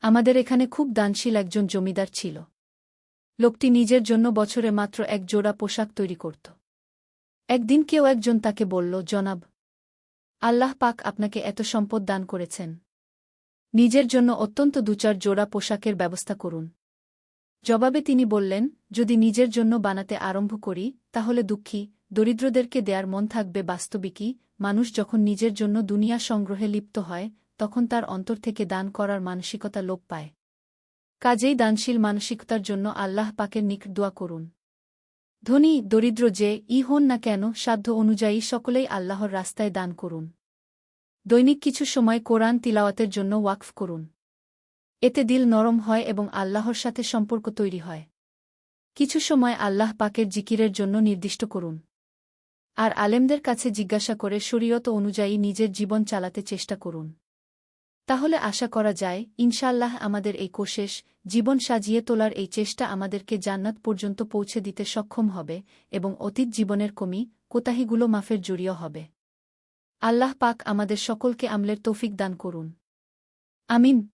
আমাদের এখানে খুব দানশীল একজন জমিদার ছিল। লোকটি নিজের জন্য বছরে মাত্র এক জোড়া পোশাক তৈরি করত। একদিন কেউ একজন তাকে বলল, জনাব, আল্লাহ পাক আপনাকে এত সম্পদ দান করেছেন। নিজের জন্য অত্যন্ত দুচার জোড়া পোশাকের ব্যবস্থা করুন। জবাবে তিনি বললেন, যদি নিজের জন্য বানাতে আরম্ভ করি, তাহলে দুঃখী, দরিদ্রদেরকে দেয়ার মন থাকবে বাস্তবিকই মানুষ যখন নিজের জন্য দুনিয়া সংগ্রহে লিপ্ত হয় তখন তার অন্তর থেকে দান করার মানসিকতা লোপ পায়। কাজেই দানশীল মানসিকতার জন্য আল্লাহ পাকের নিকট দোয়া করুন। ধনী, দরিদ্র যে ই হন না কেন, সাধ্য অনুযায়ী সকলেই আল্লাহর রাস্তায় দান করুন। দৈনিক কিছু সময় কোরআন তিলাওয়াতের জন্য ওয়াকফ করুন। এতে দিল নরম হয় এবং আল্লাহর সাথে সম্পর্ক তৈরি হয়। কিছু সময় আল্লাহ পাকের জিকিরের জন্য নির্দিষ্ট করুন। আর আলেমদের কাছে জিজ্ঞাসা করে শরীয়ত অনুযায়ী নিজের জীবন চালাতে চেষ্টা করুন। তাহলে আশা করা যায় ইনশাল্লাহ আমাদের এই কোশেষ জীবন সাজিয়ে তোলার এই চেষ্টা আমাদেরকে জান্নাত পর্যন্ত পৌঁছে দিতে সক্ষম হবে এবং অতীত জীবনের কমি, কোতাহিগুলো মাফের জড়িয়ে হবে। আল্লাহ পাক আমাদের সকলকে আমলের তৌফিক দান করুন। আমিন।